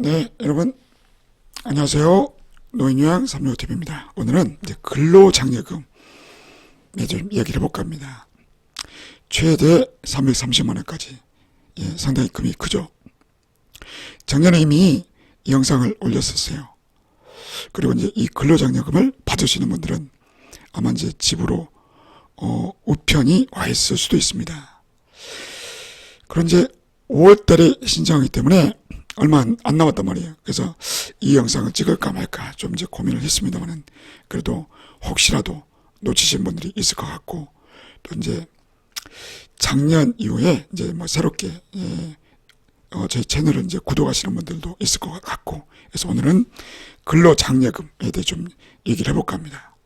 네, 여러분 안녕하세요. 노인요양 삼육TV입니다. 오늘은 이제 근로장려금 좀 얘기를 해볼까 합니다. 최대 330만 원까지 예, 상당히 금이 크죠. 작년에 이미 이 영상을 올렸었어요. 그리고 이제 이 근로장려금을 받으시는 분들은 아마 이제 집으로 어, 우편이 와 있을 수도 있습니다. 그런 이제 5월달에 신청하기 때문에 얼마 안, 안 남았단 말이에요. 그래서 이 영상을 찍을까 말까 좀 이제 고민을 했습니다만은 그래도 혹시라도 놓치신 분들이 있을 것 같고 또 이제 작년 이후에 이제 뭐 새롭게 예, 어, 저희 채널을 이제 구독하시는 분들도 있을 것 같고 그래서 오늘은 근로장려금에 대해 좀 얘기를 해볼까 합니다.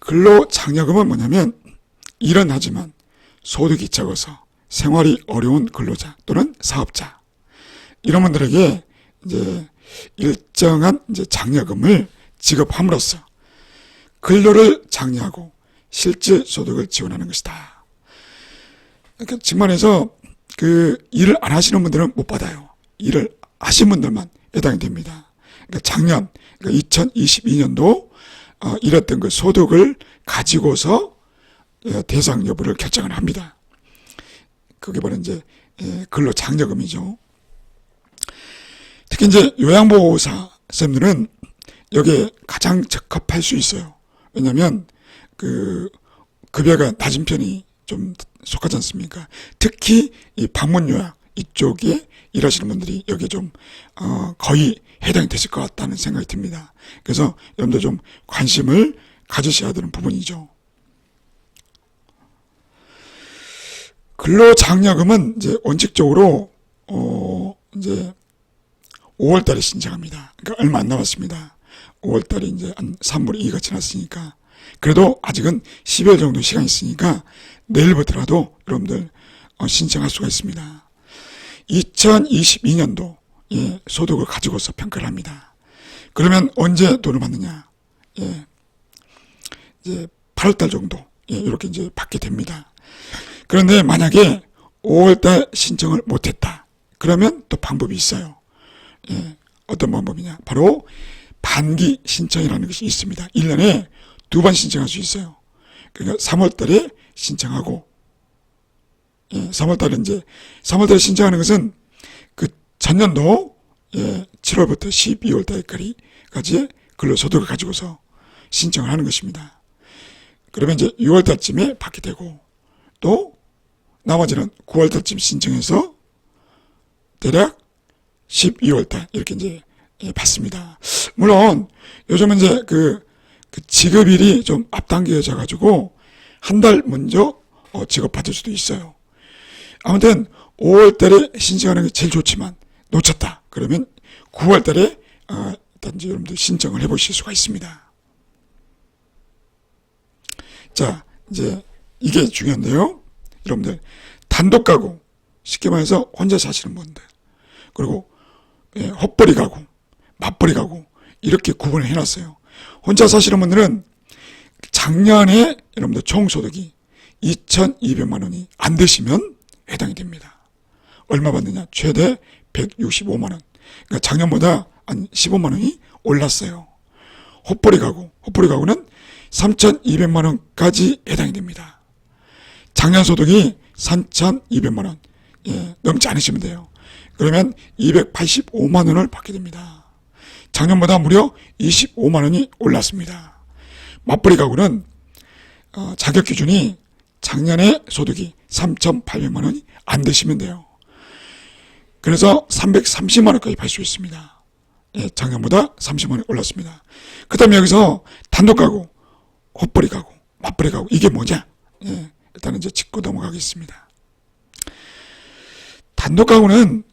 근로장려금은 뭐냐면 일은 하지만 소득이 적어서 생활이 어려운 근로자 또는 사업자 이런 분들에게 이제 일정한 이제 장려금을 지급함으로써 근로를 장려하고 실질 소득을 지원하는 것이다. 그러니까 직만해서 그 일을 안 하시는 분들은 못 받아요. 일을 하신 분들만 해당이 됩니다. 그러니까 작년 그러니까 2022년도 어, 일했던 그 소득을 가지고서 어, 대상 여부를 결정을 합니다. 그게 바로 이제 예, 근로 장려금이죠. 특히 이제 요양보호사 쌤들은 여기에 가장 적합할 수 있어요. 왜냐하면 그 급여가 낮은 편이 좀 속하지 않습니까? 특히 이 방문 요양 이쪽에 일하시는 분들이 여기에 좀 어, 거의 해당이 되실 것 같다는 생각이 듭니다. 그래서 여러분들 좀 관심을 가지셔야 되는 부분이죠. 근로장려금은 이제 원칙적으로 어 이제 5월 달에 신청합니다. 그러니까 얼마 안 남았습니다. 5월 달에 이제 한 3분의 2가 지났으니까 그래도 아직은 10여 정도 시간이 있으니까 내일부터라도 여러분들 어, 신청할 수가 있습니다. 2022년도 예, 소득을 가지고서 평가를 합니다. 그러면 언제 돈을 받느냐? 예, 이제 8월 달 정도 예, 이렇게 이제 받게 됩니다. 그런데 만약에 5월달 신청을 못했다. 그러면 또 방법이 있어요. 예, 어떤 방법이냐? 바로 반기 신청이라는 것이 있습니다. 1년에 두 번 신청할 수 있어요. 그러니까 3월달에 신청하고, 예, 3월달에 이제 3월달에 신청하는 것은 그 전년도 예, 7월부터 12월달까지 근로소득을 가지고서 신청을 하는 것입니다. 그러면 이제 6월달쯤에 받게 되고 또 나머지는 9월 달쯤 신청해서 대략 12월 달 이렇게 이제 예, 받습니다. 물론 요즘은 이제 그, 그 지급일이 좀 앞당겨져 가지고 한 달 먼저 어, 지급 받을 수도 있어요. 아무튼 5월 달에 신청하는 게 제일 좋지만 놓쳤다 그러면 9월 달에 어, 일단 이제 여러분들 신청을 해보실 수가 있습니다. 자 이제 이게 중요한데요. 여러분들 단독 가구 쉽게 말해서 혼자 사시는 분들 그리고 예, 헛벌이 가구 맞벌이 가구 이렇게 구분을 해놨어요. 혼자 사시는 분들은 작년에 여러분들 총소득이 2,200만 원이 안 되시면 해당이 됩니다. 얼마 받느냐? 최대 165만 원. 그러니까 작년보다 한 15만 원이 올랐어요. 헛벌이 가구, 헛벌이 가구는 3,200만 원까지 해당이 됩니다. 작년 소득이 3,200만 원 예, 넘지 않으시면 돼요. 그러면 285만 원을 받게 됩니다. 작년보다 무려 25만 원이 올랐습니다. 맞벌이 가구는 어, 자격 기준이 작년에 소득이 3,800만 원이 안 되시면 돼요. 그래서 330만 원까지 받을 수 있습니다. 예, 작년보다 30만 원이 올랐습니다. 그 다음에 여기서 단독 가구, 헛벌이 가구, 맞벌이 가구 이게 뭐냐? 예, 일단은 이제 짚고 넘어가겠습니다. 단독 가구는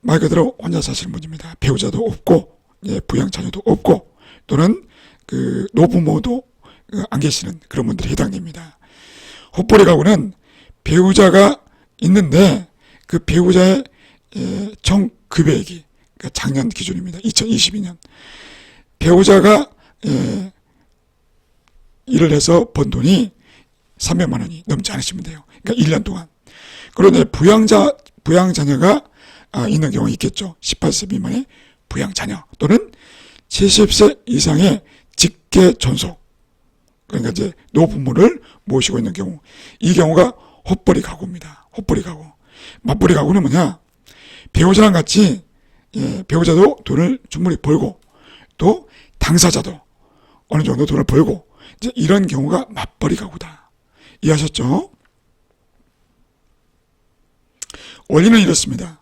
말 그대로 혼자 사시는 분입니다. 배우자도 없고, 예, 부양 자녀도 없고, 또는 그 노부모도 어, 안 계시는 그런 분들이 해당됩니다. 헛벌이 가구는 배우자가 있는데 그 배우자의 예, 총 급여액이 그러니까 작년 기준입니다. 2022년 배우자가 예, 일을 해서 번 돈이 300만 원이 넘지 않으시면 돼요. 그러니까 1년 동안. 그런데 부양자 부양 자녀가 아, 있는 경우 있겠죠. 18세 미만의 부양 자녀 또는 70세 이상의 직계 존속 그러니까 이제 노부모를 모시고 있는 경우 이 경우가 헛벌이 가구입니다. 헛벌이 가구. 맞벌이 가구는 뭐냐? 배우자랑 같이 예, 배우자도 돈을 충분히 벌고 또 당사자도 어느 정도 돈을 벌고 이제 이런 경우가 맞벌이 가구다. 이해하셨죠? 원리는 이렇습니다.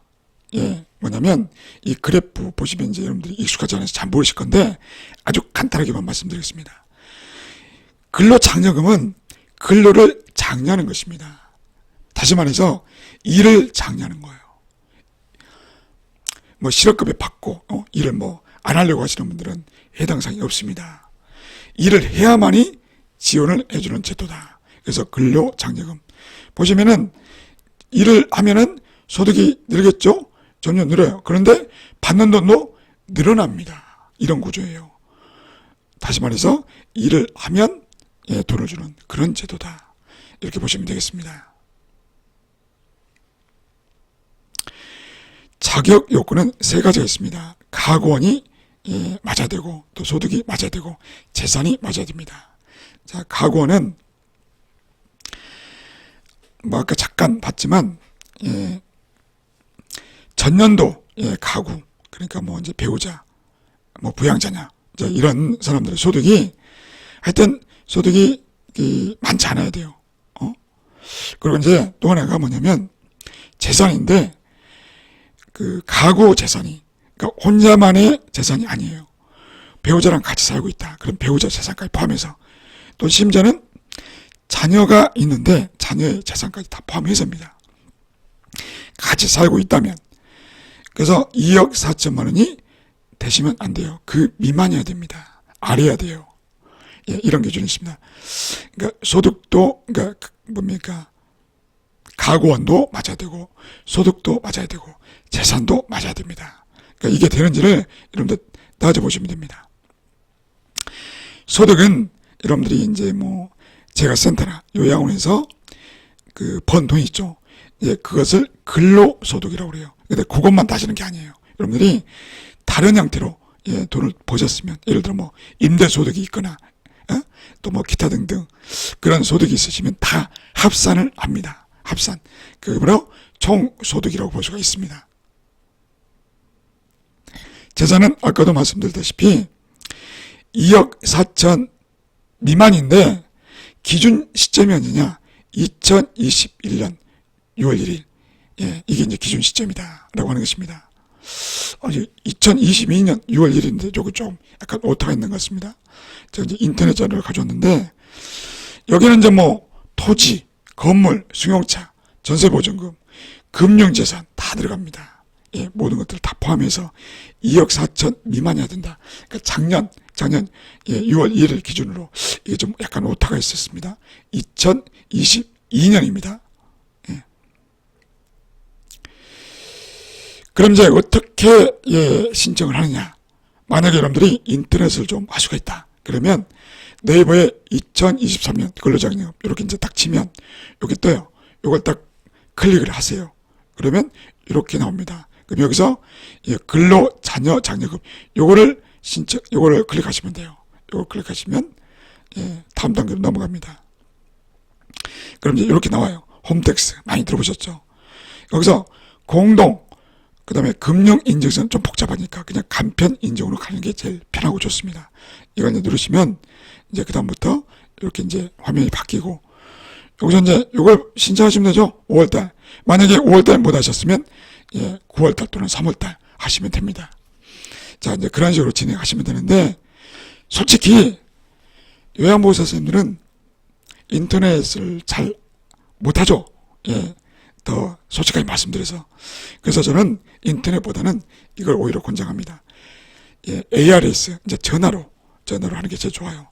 예, 뭐냐면 이 그래프 보시면 이제 여러분들이 익숙하지 않아서 잘 모르실 건데 아주 간단하게만 말씀드리겠습니다. 근로장려금은 근로를 장려하는 것입니다. 다시 말해서 일을 장려하는 거예요. 뭐 실업급여 받고 어, 일을 뭐 안 하려고 하시는 분들은 해당 사항이 없습니다. 일을 해야만이 지원을 해주는 제도다. 그래서 근로장려금 보시면은 일을 하면은 소득이 늘겠죠? 점점 늘어요. 그런데 받는 돈도 늘어납니다. 이런 구조예요. 다시 말해서 일을 하면 예, 돈을 주는 그런 제도다. 이렇게 보시면 되겠습니다. 자격 요건은 세 가지가 있습니다. 가구원이 예, 맞아야 되고 또 소득이 맞아야 되고 재산이 맞아야 됩니다. 자, 가구원은 뭐 아까 잠깐 봤지만 예, 전년도 예, 가구 그러니까 뭐 이제 배우자 뭐 부양자냐 이제 이런 사람들의 소득이 하여튼 소득이 이, 많지 않아야 돼요. 어? 그리고 이제 또 하나가 뭐냐면 재산인데 그 가구 재산이 그러니까 혼자만의 재산이 아니에요. 배우자랑 같이 살고 있다. 그럼 배우자 재산까지 포함해서 또 심지어는 자녀가 있는데 자녀의 재산까지 다 포함해서입니다. 같이 살고 있다면 그래서 2억 4천만 원이 되시면 안 돼요. 그 미만이어야 됩니다. 아래야 돼요. 예, 이런 기준이 있습니다. 그러니까 소득도 그러니까 그 뭡니까 가구원도 맞아야 되고 소득도 맞아야 되고 재산도 맞아야 됩니다. 그러니까 이게 되는지를 여러분들 따져 보시면 됩니다. 소득은 여러분들이 이제 뭐 제가 센터나 요양원에서 그 번 돈 있죠. 이제 그것을 근로소득이라고 그래요. 근데 그것만 따지는 게 아니에요. 여러분들이 다른 형태로 예, 돈을 버셨으면 예를 들어 뭐 임대소득이 있거나 어? 또뭐 기타 등등 그런 소득이 있으시면 다 합산을 합니다. 합산. 그게 바로 총소득이라고 볼 수가 있습니다. 재산은 아까도 말씀드렸다시피 2억 4천 미만인데 기준 시점이 언제냐? 2021년 6월 1일. 예, 이게 이제 기준 시점이다. 라고 하는 것입니다. 아니, 2022년 6월 1일인데, 요거 좀 약간 오타가 있는 것 같습니다. 제가 이제 인터넷 자료를 가져왔는데, 여기는 이제 뭐, 토지, 건물, 승용차, 전세 보증금, 금융 재산 다 들어갑니다. 예, 모든 것들을 다 포함해서 2억 4천 미만이어야 된다. 그러니까 작년, 작년 예, 6월 1일 기준으로 이게 좀 약간 오타가 있었습니다. 2022년입니다. 예. 그럼 이제 어떻게 예, 신청을 하느냐? 만약에 여러분들이 인터넷을 좀할 수가 있다. 그러면 네이버에 2023년 근로장려금 이렇게 이제 딱 치면 여기 떠요. 이걸 딱 클릭을 하세요. 그러면 이렇게 나옵니다. 여기서 예, 근로 자녀 장려금 요거를 신청 요거를 클릭하시면 돼요. 요걸 클릭하시면 예, 다음 단계로 넘어갑니다. 그럼 이제 이렇게 나와요. 홈택스 많이 들어보셨죠? 여기서 공동 그 다음에 금융 인증서는 좀 복잡하니까 그냥 간편 인증으로 가는 게 제일 편하고 좋습니다. 이거 이제 누르시면 이제 그 다음부터 이렇게 이제 화면이 바뀌고 여기서 이제 이걸 신청하시면 되죠. 5월달 만약에 5월달 못 하셨으면 예, 9월달 또는 3월달 하시면 됩니다. 자 이제 그런 식으로 진행하시면 되는데 솔직히 요양보호사 선생님들은 인터넷을 잘 못하죠. 예, 더 솔직하게 말씀드려서 그래서 저는 인터넷보다는 이걸 오히려 권장합니다. 예, ARS 이제 전화로 전화로 하는 게 제일 좋아요.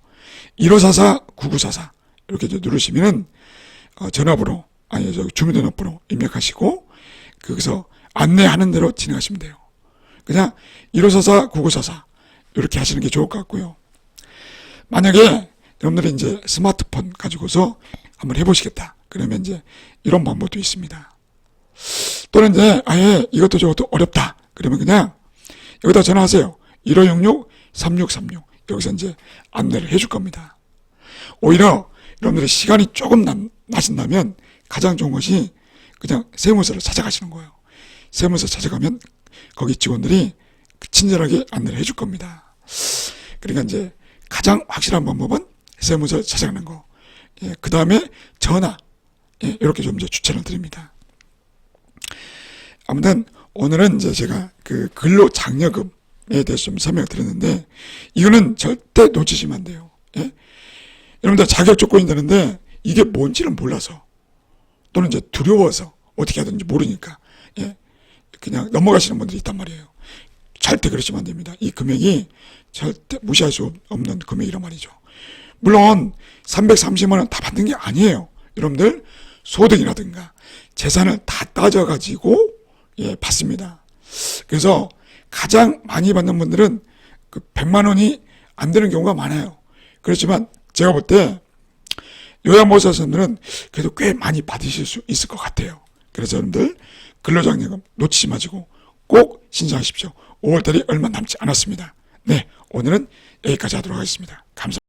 1544 9944 이렇게 누르시면은 어, 전화번호 아니 저 주민등록번호 입력하시고 거기서 안내하는 대로 진행하시면 돼요. 그냥 1544 9944 이렇게 하시는 게 좋을 것 같고요. 만약에 여러분들이 이제 스마트폰 가지고서 한번 해보시겠다. 그러면 이제 이런 방법도 있습니다. 또는 이제 아예 이것도 저것도 어렵다. 그러면 그냥 여기다 전화하세요. 1566-3636. 여기서 이제 안내를 해줄 겁니다. 오히려 여러분들이 시간이 조금 남, 나신다면 가장 좋은 것이 그냥 세무서를 찾아가시는 거예요. 세무서 찾아가면 거기 직원들이 친절하게 안내를 해줄 겁니다. 그러니까 이제 가장 확실한 방법은 세무서를 찾아가는 거. 예, 그 다음에 전화. 예, 이렇게 좀 이제 추천을 드립니다. 아무튼 오늘은 이제 제가 그 근로 장려금에 대해서 좀 설명을 드렸는데 이거는 절대 놓치시면 안 돼요. 예? 여러분들 자격 조건이 되는데 이게 뭔지는 몰라서 또는 이제 두려워서 어떻게 하든지 모르니까 예? 그냥 넘어가시는 분들이 있단 말이에요. 절대 그러시면 안 됩니다. 이 금액이 절대 무시할 수 없는 금액이란 말이죠. 물론 330만 원 다 받는 게 아니에요. 여러분들 소득이라든가 재산을 다 따져 가지고 예, 받습니다. 그래서 가장 많이 받는 분들은 그 100만 원이 안 되는 경우가 많아요. 그렇지만 제가 볼 때 요양보호사 선생님들은 그래도 꽤 많이 받으실 수 있을 것 같아요. 그래서 여러분들 근로장려금 놓치지 마시고 꼭 신청하십시오. 5월달이 얼마 남지 않았습니다. 네, 오늘은 여기까지 하도록 하겠습니다. 감사합니다.